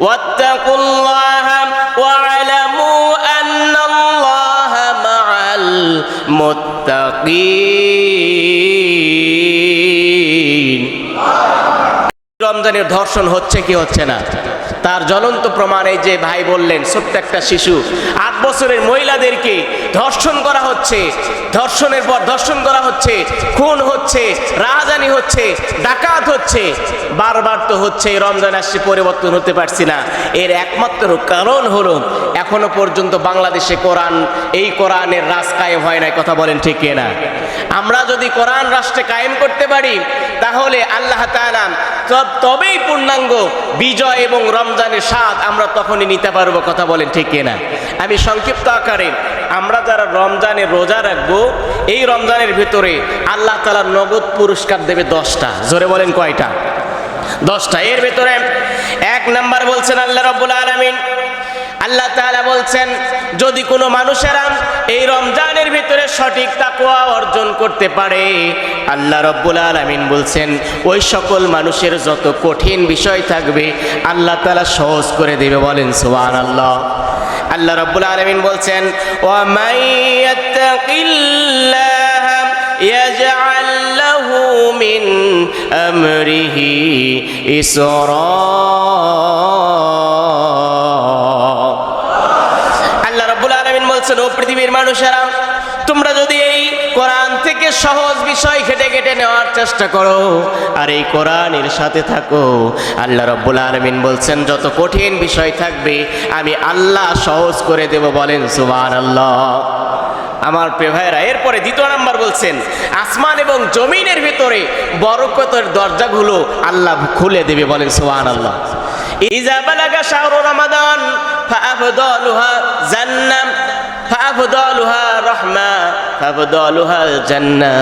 واتقوا الله واعلموا أن الله مع المتقين রমজানের ধর্ষণ হচ্ছে কি হচ্ছে না তার জ্বলন্ত প্রমাণ এই যে ভাই বললেন ছোট্ট একটা শিশু আট বছরের মহিলাদেরকে ধর্ষণ করা হচ্ছে। ধর্ষণের পর ধর্ষণ করা হচ্ছে। খুন হচ্ছে, রাহাজানি হচ্ছে, ডাকাত হচ্ছে। বারবার তো হচ্ছে রমজান আসছে, পরিবর্তন হতে পারছি না। এর একমাত্র কারণ হলো, এখনও পর্যন্ত বাংলাদেশে কোরআন, এই কোরআনের রাজ কায়েম হয় না কথা বলেন ঠিক না আমরা যদি কোরআন রাষ্ট্রে কায়েম করতে পারি, তাহলে আল্লাহ তাআলা তব- তবেই পূর্ণাঙ্গ বিজয় এবং রমজানের স্বাদ আমরা তখনই নিতে পারব, কথা বলেন ঠিক না আমি সংক্ষিপ্ত আকারে আমরা যারা রমজানে রোজা রাখব, এই রমজানের ভিতরে আল্লাহ তালা নগদ পুরস্কার দেবে দশটা। জোরে বলেন কয়টা? দশটা। এর ভিতরে এক নাম্বার বলছেন আল্লাহ রব্বুল আলামিন। আল্লাহ তাআলা বলছেন, যদি কোনো মানুষেরা এই রমজানের ভিতরে সঠিক তাকওয়া অর্জন করতে পারে, আল্লাহ রব্বুল আলামিন বলছেন, ওই সকল মানুষের যত কঠিন বিষয় থাকবে, আল্লাহ তাআলা সহজ করে দেবে বলেন সুবহানাল্লাহ। আল্লাহ রব্বুল আলামিন বলছেন ওয়া মাইয়াত্তাকিল্লাহ يجعل له من أمره إسرا আল্লাহ রাব্বুল আলামিন বলছেন ও পৃথিবীর মানুষেরা তোমরা যদি এই কোরআন থেকে সহজ বিষয় খেটে ঘেটে নেওয়ার চেষ্টা করো, আর এই কোরআনের সাথে থাকো। আল্লাহ রাব্বুল আলামিন বলছেন, যত কঠিন বিষয় থাকবে, আমি আল্লাহ সহজ করে দেব বলেন সুবহানাল্লাহ। আমার প্রিয় ভাইরা এরপরে দ্বিতীয় নাম্বার বলছেন, আসমান এবং জমিনের ভিতরে বরকতের দরজাগুলো আল্লাহ খুলে দেবে বলেন সুবহানাল্লাহ। আল্লাহ বালাগা শাহরু রমাদান জান্নাহ।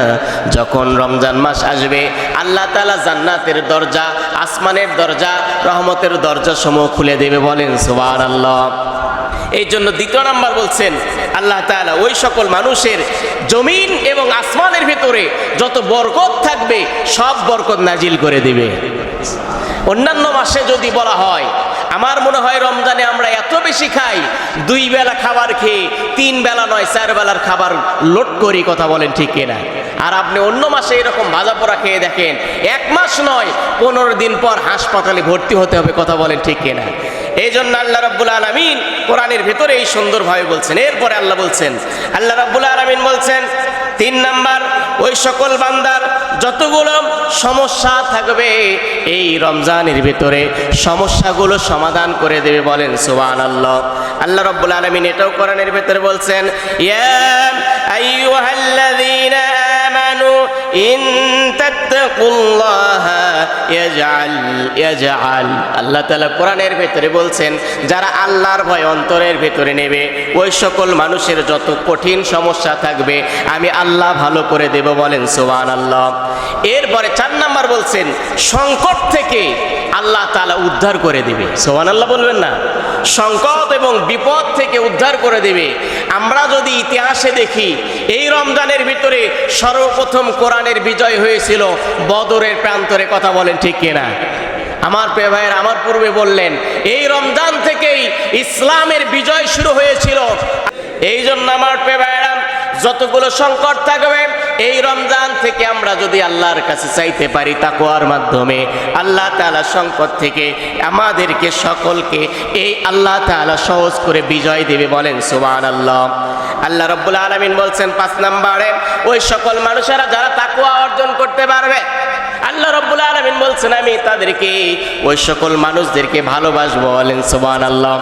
যখন রমজান মাস আসবে, আল্লাহ তাআলা জান্নাতের দরজা, আসমানের দরজা, রহমতের দরজা সমূহ খুলে দেবে বলেন, সুবহানাল্লাহ। এই জন্য দ্বিতীয় নাম্বার বলছেন, আল্লাহ তাআলা ওই সকল মানুষের জমিন এবং আসমানের ভিতরে যত বরকত থাকবে, সব বরকত নাজিল করে দিবে। অন্যান্য মাসে যদি বলা হয় আমার মনে হয় রমজানে আমরা এত বেশি খাই, দুই বেলা খাবার খেয়ে, তিন বেলা নয়, চার বেলার খাবার লোড করি, কথা বলেন ঠিক কিনা? আর আপনি অন্য মাসে এরকম ভাজা পোড়া খেয়ে দেখেন, এক মাস নয়, পনেরো দিন পর হাসপাতালে ভর্তি হতে হবে, কথা বলেন ঠিক কিনা? এই জন্য আল্লাহ রব্বুল আলমিন কোরআনের ভেতরে এই সুন্দরভাবে বলছেন। এরপরে আল্লাহ বলছেন, আল্লাহ রব্বুল আলমিন বলছেন, তিন নাম্বার, ওই সকল বান্দার যতগুলো সমস্যা থাকবে এই রমজানের ভিতরে সমস্যাগুলো সমাধান করে দেবে বলেন সুবান আল্লাহ আল্লাহ রব্বুল আলমিন এটাও কোরআনের ভেতরে বলছেন, ইয়া আইয়ুহাল্লাযীনা আমানু ইন আল্লাহ তাআলা কোরআনের ভেতরে বলছেন, যারা আল্লাহর ভয় অন্তরের ভেতরে নেবে, ওই সকল মানুষের যত কঠিন সমস্যা থাকবে, আমি আল্লাহ ভালো করে দেব বলেন এরপরে চার নাম্বার বলছেন, সংকট থেকে আল্লাহ তাআলা উদ্ধার করে দেবে। সোহান আল্লাহ বলবেন না? সংকট এবং বিপদ থেকে উদ্ধার করে দেবে। আমরা যদি ইতিহাসে দেখি, এই রমজানের ভিতরে সর্বপ্রথম কোরআনের বিজয় হয়েছিল বদরের প্রান্তরে কথা বলেন ঠিক কিনা? আমার প্রিয় ভাইয়ের, আমার পূর্বে বললেন, এই রমজান থেকেই ইসলামের বিজয় শুরু হয়েছিল। এই জন্য আমার প্রিয় ভাইয়েরা যতগুলো সংকট থাকবে, এই রমজান থেকে আমরা যদি আল্লাহর কাছে চাইতে পারি তাকোয়ার মাধ্যমে, আল্লাহ তালা সংকট থেকে আমাদেরকে সকলকে এই আল্লাহ তালা সহজ করে বিজয় দেবে বলেন সুমান আল্লাহ আল্লাহ রব্বুল আলমিন বলছেন, পাঁচ নাম্বারে, ওই সকল মানুষেরা যারা তাকুয়া অর্জন করতে পারবে আল্লাহ রব্বুল আলমিন বলছেন, আমি তাদেরকে, ওই সকল মানুষদেরকে ভালোবাসবো। বলেন সুবহান আল্লাহ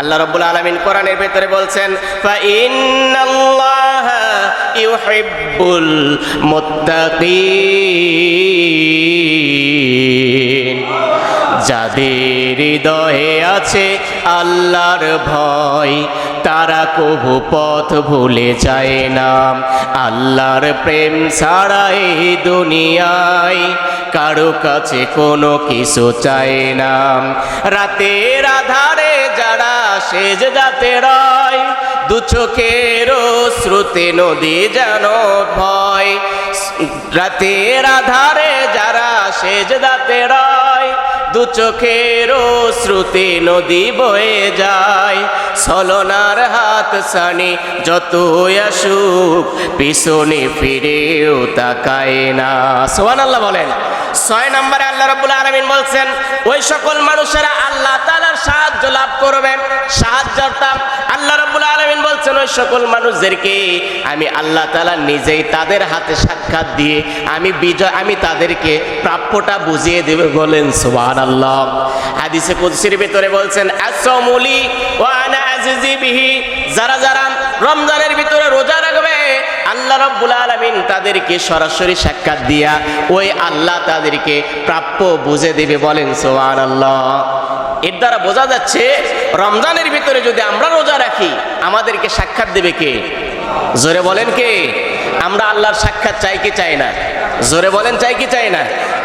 আল্লাহ রব্বুল আলমিন কোরআনের ভেতরে বলছেন ইউহিব্বুল মুত্তাকিন। যাদের হৃদয়ে আছে আল্লাহর ভয় তারা কবু পথ ভুলে যায় না। আল্লাহর প্রেম ছাড়া এই দুনিয়ায় কারও কাছে কোনো কিছু চায় না। রাতের আধারে যারা সেজ যাতে রয়, দু চোখের শ্রুতি নদী যেন ভয়। রাতের আধারে যারা সেজ দাতে রয় দু চোখের শ্রুতি নদী বয়ে যায়। সলনার হাত সানি যত আসুক, পিছনে ফিরেও তাকায় না। সোহান আল্লাহ বলেন। ছয় নম্বরে আল্লাহ রব্বুল আলমিন বলছেন, ওই সকল মানুষেরা আল্লাহ তালার সাহায্য লাভ করবে। সাহায্যটা আল্লাহ রব্বুল আলমিন বলছেন, ওই সকল মানুষদেরকে আমি আল্লাহ তালা নিজেই তাদের হাতে সাক্ষাৎ দিয়ে আমি বিজয়, আমি তাদেরকে প্রাপ্যটা বুঝিয়ে দেবে বলেন সুবহান আল্লাহ হাদিসে কুদসির ভিতরে বলছেন যারা যারা রমজানের ভিতরে রোজা আল্লাহ রব্বুল আলমিন তাদেরকে সরাসরি সাক্ষাৎ দিয়া ওই আল্লাহ তাদেরকে প্রাপ্য বুঝে দেবে বলেন সোহান আল্লাহ এর দ্বারা বোঝা যাচ্ছে, রমজানের ভিতরে যদি আমরা রোজা রাখি, আমাদেরকে সাক্ষাৎ দেবে কে? জোরে বলেন কে? আমরা আল্লাহর সাক্ষাৎ চাই কি চাই না? জোরে বলেন, চাই কি চাই না?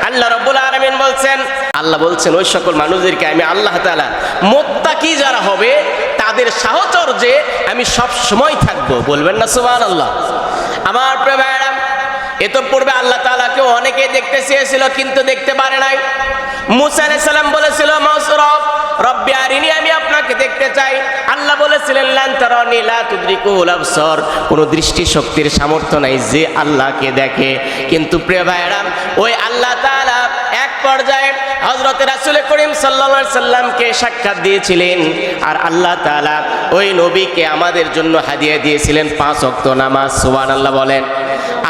আল্লাহ রব্বুল আলমিন বলছেন, আল্লাহ বলছেন, ওই সকল মানুষদেরকে আমি আল্লাহ তালা মোত্তাকি যারা হবে তাদের সাহচর্যে আমি সব সময় থাকব। বলবেন না সুবান আল্লাহ আমার প্রেমায়াম এ তো পূর্বে আল্লাহ তালাকে অনেকে দেখতে চেয়েছিল, কিন্তু দেখতে পারে নাই। মুসা সালাম বলেছিল মসরব রব্বি আরিনি, আমি আপনাকে দেখতে চাই। আল্লাহ বলেছিলেন, লান তারানি, লা তুদরিকুল কোনো দৃষ্টি শক্তির সামর্থ্য নাই যে আল্লাহকে দেখে। কিন্তু প্রিয় ভাইয়েরা, ওই আল্লাহ পর্যায়ে হজরত রাসুল করিম সাল্লা সাল্লামকে সাক্ষাৎ দিয়েছিলেন আর আল্লাহ তাআলা ওই নবীকে আমাদের জন্য হাদিয়া দিয়েছিলেন পাঁচ অক্ত নামাজ সুবান আল্লাহ বলেন।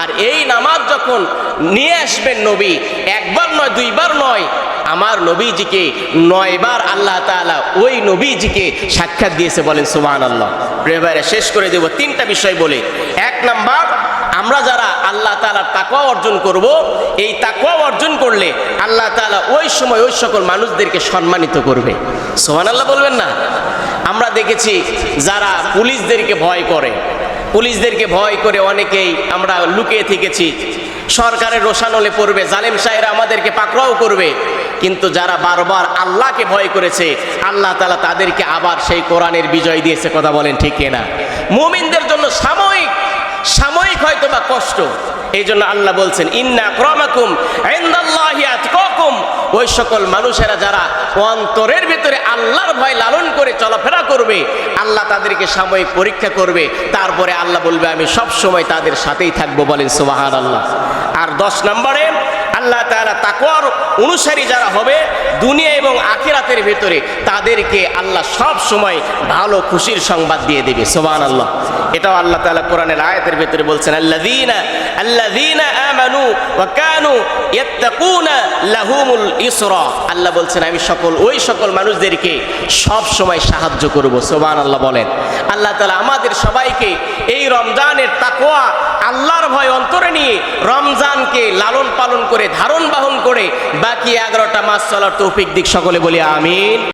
আর এই নামাজ যখন নিয়ে আসবেন নবী, একবার নয়, দুইবার নয়, আমার নবীজিকে নয়বার আল্লাহ তাআলা ওই নবীজিকে সাক্ষাৎ দিয়েছে বলেন সুবান আল্লাহ শেষ করে দেব তিনটা বিষয় বলে। এক নাম্বার আমরা যারা আল্লাহ তালার তাকওয়া অর্জন করব, এই তাকওয়া অর্জন করলে আল্লাহ তালা ওই সময় ওই সকল মানুষদেরকে সম্মানিত করবে। সোহান আল্লাহ বলবেন না? আমরা দেখেছি যারা পুলিশদেরকে ভয় করে, পুলিশদেরকে ভয় করে অনেকেই আমরা লুকিয়ে থেকেছি। সরকারের রোশানলে পড়বে, জালেম সাহেরা আমাদেরকে পাকড়াও করবে। কিন্তু যারা বারবার আল্লাহকে ভয় করেছে, আল্লাহ তালা তাদেরকে আবার সেই কোরআনের বিজয় দিয়েছে, কথা বলেন ঠিক না মুমিনদের জন্য সাময়িক সাময়িক হয়তো বা কষ্ট। এই জন্য আল্লাহ বলছেন, ইন্না ক্রমাকুম কম ওই সকল মানুষেরা যারা অন্তরের ভিতরে আল্লাহর ভয় লালন করে চলাফেরা করবে, আল্লাহ তাদেরকে সাময়িক পরীক্ষা করবে। তারপরে আল্লাহ বলবে, আমি সব সময় তাদের সাথেই থাকব। বলেন সুবাহান আল্লাহ আর দশ নম্বরে আল্লাহ তাআলা তাকওয়ার অনুসারী যারা হবে দুনিয়া এবং আখিরাতের ভিতরে তাদেরকে আল্লাহ সব সময় ভালো, খুশির সংবাদ দিয়ে দেবে। সুবহান আল্লাহ এটাও আল্লাহ তাআলা কোরআনের আয়াতের ভিতরে বলছেন, আল্লাযীনা আল্লাযীনা আমানু ওয়া কানু ইয়াত্তাকুনা লাহুমুল ইসরা। আল্লাহ বলছেন, আমি সকল, ওই সকল মানুষদেরকে সব সময় সাহায্য করব। সুবহান আল্লাহ বলেন। আল্লাহ তালা আমাদের সবাইকে এই রমজানের তাকোয়া আল্লাহর ভয় অন্তরে নিয়ে রমজানকে লালন পালন করে ধারণ বাহন করে বাকি এগারোটা মাস চলার তৌফিক দিক সকলে বলি আমিন।